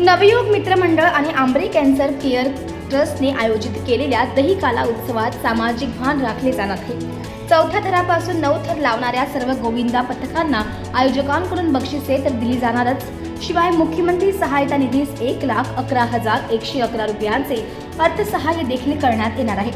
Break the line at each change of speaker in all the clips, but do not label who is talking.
नवयुग मित्रमंडळ आणि आंबरी cancer care ट्रस्टने आयोजित केलेल्या दहीकाला उत्सवात सामाजिक भान राखले जाणार आहे. चौथ्या थरापासून नऊ थर लावणाऱ्या सर्व गोविंदा पथकांना आयोजकांकडून बक्षिसे तर दिली जाणारच. शिवाय मुख्यमंत्री सहायता निधीस एक लाख अकरा हजार एकशे अकरा रुपयांचे अर्थसहाय्य देखील करण्यात येणार आहे.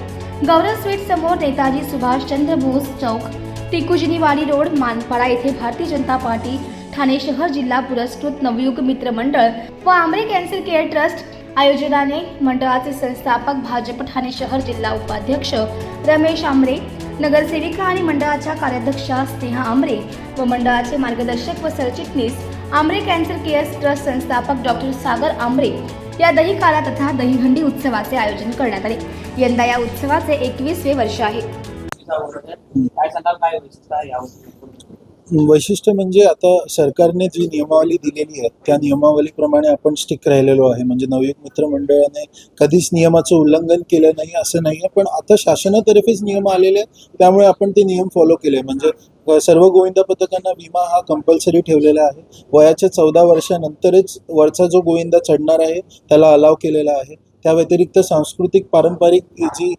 गौरव स्वीट समोर नेताजी सुभाषचंद्र बोस चौक टिकुजिनीवाडी रोड मानपाडा येथे भारतीय जनता पार्टी ठाणे शहर जिल्हा पुरस्कृत नवयुग मित्र मंडळ व आमरे कॅन्सर केअर ट्रस्ट आयोजनाने मंडळाचे संस्थापक भाजप ठाणे शहर जिल्हा उपाध्यक्ष रमेश आमरे नगरसेविका आणि मंडळाच्या कार्याध्यक्षा स्नेहा आमरे व मंडळाचे मार्गदर्शक व सरचिटणीस आमरे कॅन्सर केअर ट्रस्ट संस्थापक डॉक्टर सागर आमरे या दहीकाला तथा दहीहंडी उत्सवाचे आयोजन करण्यात आले. यंदा या उत्सवाचे एकवीसवे वर्ष आहे.
वैशिष्ट्य म्हणजे आता सरकारने जी नियमावली दिलेली आहे त्या नियमावलीप्रमाणे आपण स्टिक राहिलेलो आहे. म्हणजे नवयुग मित्र मंडळाने कधीच नियमाचं उल्लंघन केलं नाही असं नाही आहे पण आता शासनातर्फेच नियम आलेले आहेत त्यामुळे आपण ते नियम फॉलो केले. म्हणजे सर्व गोविंदा पथकांना विमा हा कंपल्सरी ठेवलेला आहे. वयाच्या चौदा वर्षानंतरच वरचा जो गोविंदा चढणार आहे त्याला अलाव केलेला आहे. त्या व्यतिरिक्त सांस्कृतिक पारंपरिक जी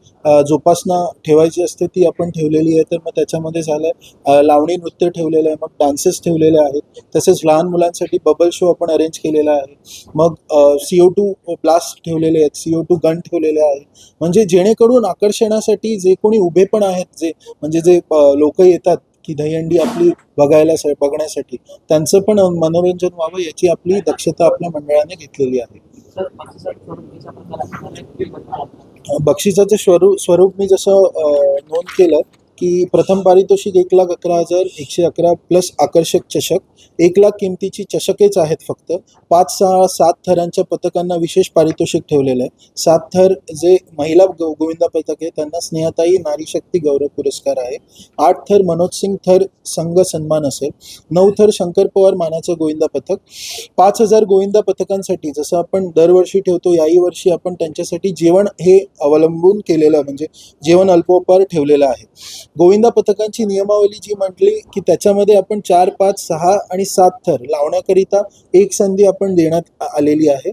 जोपासना ठेवायची असते ती आपण ठेवलेली आहे. तर मग त्याच्यामध्ये झालं लावणी नृत्य ठेवलेलं आहे मग डान्सेस ठेवलेले आहेत. तसेच लहान मुलांसाठी बबल शो आपण अरेंज केलेला आहे. मग सी ओ टू ब्लास्ट ठेवलेले आहेत सी ओ टू गन ठेवलेले आहे म्हणजे जेणेकरून आकर्षणासाठी जे कोणी उभे पण आहेत जे म्हणजे जे लोक येतात की दहीहंडी आपली बघायला बघण्यासाठी त्यांचं पण मनोरंजन व्हावं याची आपली दक्षता आपल्या मंडळाने घेतलेली आहे. बक्षिसाचं स्वरूप स्वरूप मी जसं नोंद केलं की प्रथम पारितोषिक एक लाख अकरा हजार एकशे अकरा प्लस आकर्षक चषक. एक लाख किमतीची चषकेच आहेत फक्त. पाच सहा सात थरांच्या पथकांना विशेष पारितोषिक ठेवलेलं आहे. सात थर जे महिला गो गोविंदा पथक आहे त्यांना स्नेहताई नारी शक्ती गौरव पुरस्कार आहे. आठ थर मनोज सिंग थर संघ सन्मान असेल. नऊ थर शंकर पवार मानाचं गोविंदा पथक. पाच हजार गोविंदा पथकांसाठी जसं आपण दरवर्षी ठेवतो याही वर्षी आपण त्यांच्यासाठी जेवण हे अवलंबून केलेलं म्हणजे जेवण अल्पोपहार ठेवलेलं आहे. गोविंदा पथकांची नियमावली जी म्हटली की त्याच्यामध्ये आपण चार पाच सहा आणि सात थर लावण्याकरिता एक संधी आपण देण्यात आलेली आहे.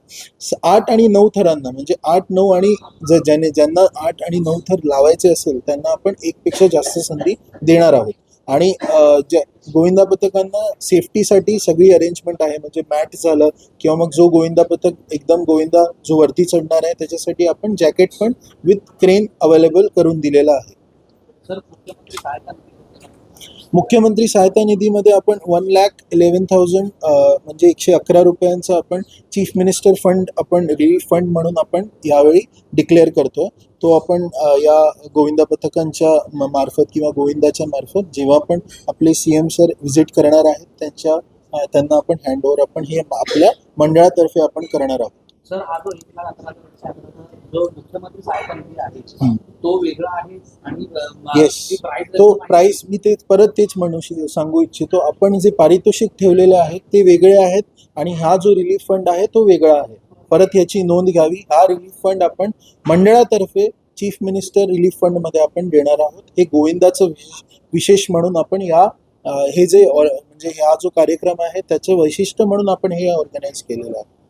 आठ आणि नऊ थरांना म्हणजे आठ नऊ आणि ज ज्याने ज्यांना आठ आणि नऊ थर लावायचे असेल त्यांना आपण एकपेक्षा जास्त संधी देणार आहोत. आणि ज्या गोविंदा पथकांना सेफ्टीसाठी सगळी अरेंजमेंट आहे. म्हणजे मॅट झालं किंवा मग जो गोविंदा पथक एकदम गोविंदा जो वरती चढणार आहे त्याच्यासाठी आपण जॅकेट पण विथ क्रेन अवेलेबल करून दिलेला आहे.
मुख्यमंत्री सहायता
निधीमध्ये आपण वन लॅक इलेवन थाउजंड म्हणजे एकशे अकरा रुपयांचा आपण चीफ मिनिस्टर फंड आपण रिलीफ फंड म्हणून आपण यावेळी डिक्लेअर करतो तो आपण या गोविंदा पथकांच्या मार्फत किंवा गोविंदाच्या मार्फत जेव्हा पण आपले सी एम सर व्हिजिट करणार आहेत त्यांच्या त्यांना आपण हँडओव्हर आपण हे आपल्या मंडळातर्फे आपण करणार आहोत.
सर हा जो एक लाख अकरा हजार आहे, जो मुख्यमंत्री सहायता निधी आहे. तो वेगळा आहे आणि
येस
ती
प्राइस मी ते परत तेच म्हणू श- सांगू इच्छितो. आपण जे पारितोषिक ठेवलेले आहेत ते वेगळे आहेत आणि हा जो रिलीफ फंड आहे तो वेगळा आहे. परत याची नोंद घ्यावी. हा रिलीफ फंड आपण मंडळातर्फे चीफ मिनिस्टर रिलीफ फंडमध्ये आपण देणार आहोत. हे गोविंदाचं विशेष- विशेष म्हणून आपण या अ, हे जे ऑर- म्हणजे हा जो कार्यक्रम आहे त्याचं वैशिष्ट्य म्हणून आपण हे ऑर्गनाईज केलेलं आहे.